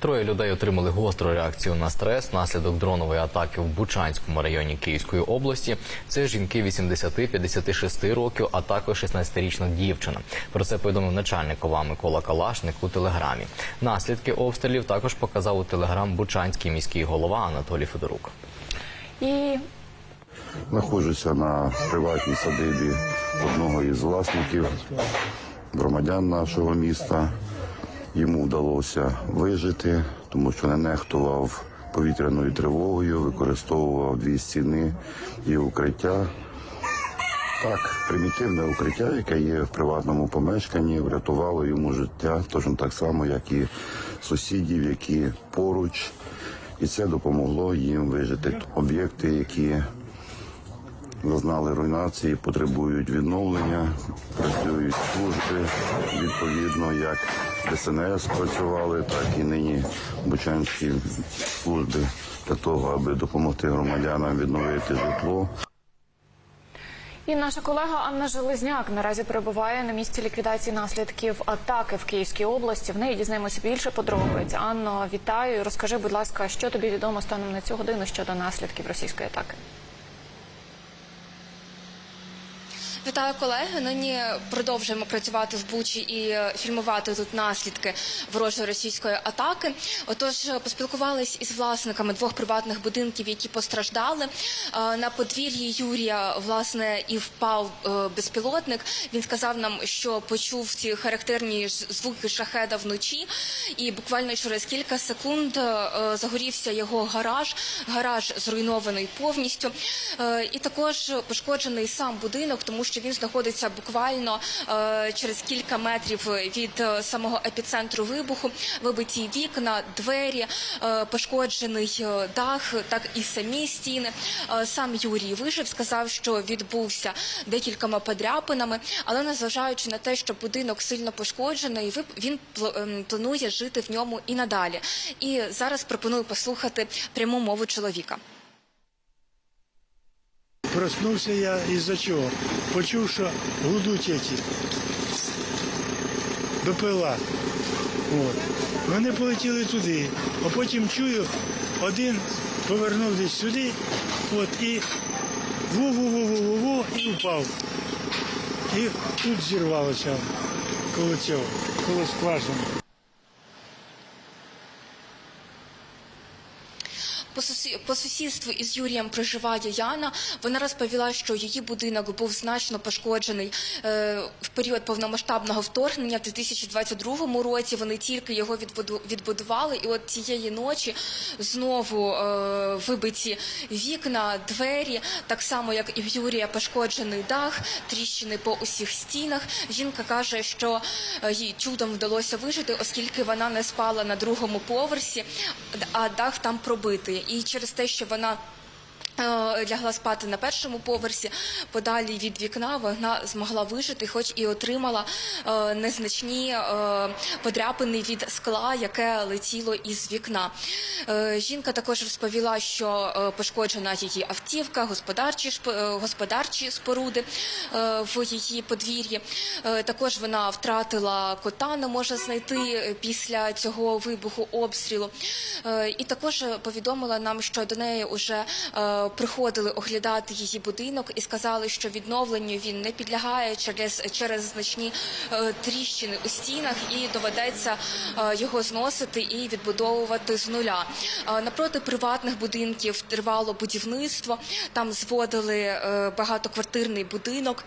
Троє людей отримали гостру реакцію на стрес внаслідок дронової атаки в Бучанському районі Київської області. Це жінки 80-56 років, а також 16-річна дівчина. Про це повідомив начальник ОВА Микола Калашник у телеграмі. Наслідки обстрілів також показав у телеграм Бучанський міський голова Анатолій Федорук. І Знаходжуся на приватній садибі одного із власників, громадян нашого міста. Йому вдалося вижити, тому що не нехтував повітряною тривогою, використовував дві стіни і укриття. Так, примітивне укриття, яке є в приватному помешканні, врятувало йому життя, точно так само, як і сусідів, які поруч, і це допомогло їм вижити. Об'єкти, які зазнали руйнації, потребують відновлення, працюють служби відповідно, як ДСНС працювали, так і нині бучанські служби для того, аби допомогти громадянам відновити житло. І наша колега Анна Железняк наразі перебуває на місці ліквідації наслідків атаки в Київській області. В неї дізнаємося більше подробиць. Анно, вітаю. Розкажи, будь ласка, що тобі відомо станом на цю годину щодо наслідків російської атаки? Вітаю колеги. Нині продовжуємо працювати в Бучі і е, фільмувати тут наслідки ворожої російської атаки. Отож, е, поспілкувались із власниками двох приватних будинків, які постраждали. Е, На подвір'ї Юрія власне і впав безпілотник. Він сказав нам, що почув ці характерні звуки шахеда вночі, і буквально через кілька секунд загорівся його гараж. Гараж зруйнований повністю, і також пошкоджений сам будинок, тому що він знаходиться буквально е, через кілька метрів від е, самого епіцентру вибуху. Вибиті вікна, двері, е, пошкоджений дах, так і самі стіни. Сам Юрій вижив, сказав, що відбувся декількома подряпинами, але незважаючи на те, що будинок сильно пошкоджений, він ем, планує жити в ньому і надалі. І зараз пропоную послухати пряму мову чоловіка. Проснувся я із-за чого? Почув, що гудуть які. БПЛА. От. Вони полетіли туди, а потім чую, один повернув десь сюди, от, і ву-ву-ву-ву-ву-ву і впав. І тут зірвалося коло цього, коло скважини. По сусі- по сусідству із Юрієм проживає Яна. Вона розповіла, що її будинок був значно пошкоджений е, в період повномасштабного вторгнення в 2022 році. Вони тільки його відбуду- відбудували, і от цієї ночі знову е, вибиті вікна, двері, так само як і в Юрія пошкоджений дах, тріщини по усіх стінах. Жінка каже, що е, їй чудом вдалося вижити, оскільки вона не спала на другому поверсі, а дах там пробитий. І через те, що вона лягла спати на першому поверсі, подалі від вікна вона змогла вижити, хоч і отримала е, незначні е, подряпини від скла, яке летіло із вікна. Е, Жінка також розповіла, що е, пошкоджена її автівка, господарчі е, господарчі споруди е, в її подвір'ї. Е, Також вона втратила кота, не може знайти е, після цього вибуху обстрілу. Е, І також е, повідомила нам, що до неї вже е, приходили оглядати її будинок і сказали, що відновленню він не підлягає через, через значні е, тріщини у стінах, і доведеться е, його зносити і відбудовувати з нуля. Е, Напроти приватних будинків тривало будівництво. Там зводили багатоквартирний будинок.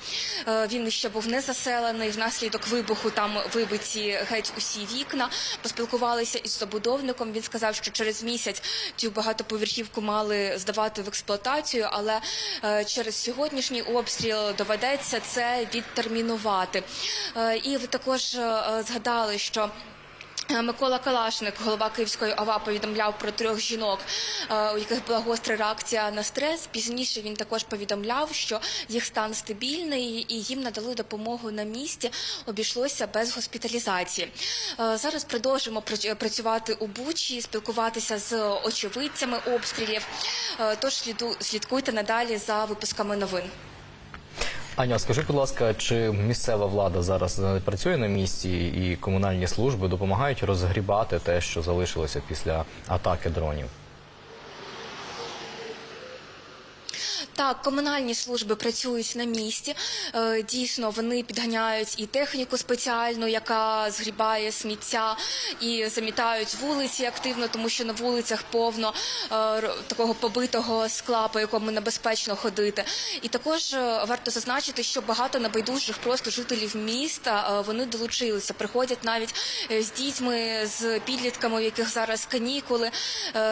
Він ще був не заселений. Внаслідок вибуху там вибиті геть усі вікна. Поспілкувалися із забудовником. Він сказав, що через місяць цю багатоповерхівку мали здавати в експлуатацію, але е, через сьогоднішній обстріл доведеться це відтермінувати. Е, І ви також е, згадали, що. Е, Микола Калашник, голова Київської ОВА, повідомляв про трьох жінок, е, у яких була гостра реакція на стрес. Пізніше він також повідомляв, що їх стан стабільний і їм надали допомогу на місці. Обійшлося без госпіталізації. Е, Зараз продовжимо працювати у Бучі, спілкуватися з очевидцями обстрілів. Тож слідкуйте надалі за випусками новин. Аня, скажи, будь ласка, чи місцева влада зараз е, працює на місці і комунальні служби допомагають розгрібати те, що залишилося після атаки дронів? Так, комунальні служби працюють на місці. Е, Дійсно, вони підганяють і техніку спеціальну, яка згрібає сміття, і замітають вулиці активно, тому що на вулицях повно е, такого побитого скла, по якому небезпечно ходити. І також е, варто зазначити, що багато небайдужих просто жителів міста вони долучилися, приходять навіть з дітьми, з підлітками, у яких зараз канікули,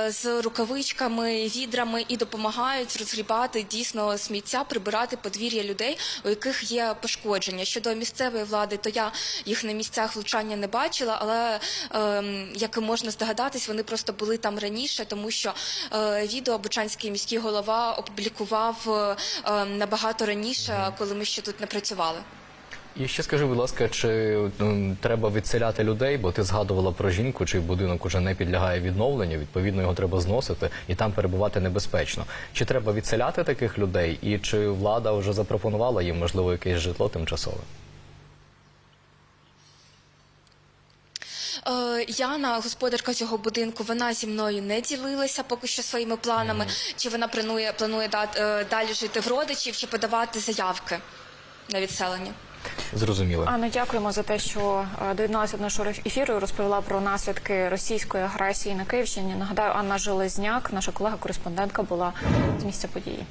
з рукавичками, відрами і допомагають розгрібати дійсно сміття, прибирати подвір'я людей, у яких є пошкодження. Щодо місцевої влади, то я їх на місцях влучання не бачила, але е, як можна здогадатись, вони просто були там раніше, тому що е, відео Бучанський міський голова опублікував е, ем, набагато раніше, коли ми ще тут не працювали. І ще скажи, будь ласка, чи м, треба відселяти людей, бо ти згадувала про жінку, чий будинок уже не підлягає відновленню, відповідно його треба зносити і там перебувати небезпечно. Чи треба відселяти таких людей, і чи влада вже запропонувала їм можливо якесь житло тимчасове? Е, Яна, господарка цього будинку, вона зі мною не ділилася поки що своїми планами. Чи вона планує планує дат- е, далі жити в родичів, чи подавати заявки на відселення? Зрозуміло. Анна, дякуємо за те, що е, доєдналася до нашого ефіру і розповіла про наслідки російської агресії на Київщині. Нагадаю, Анна Железняк, наша колега-кореспондентка, була з місця події.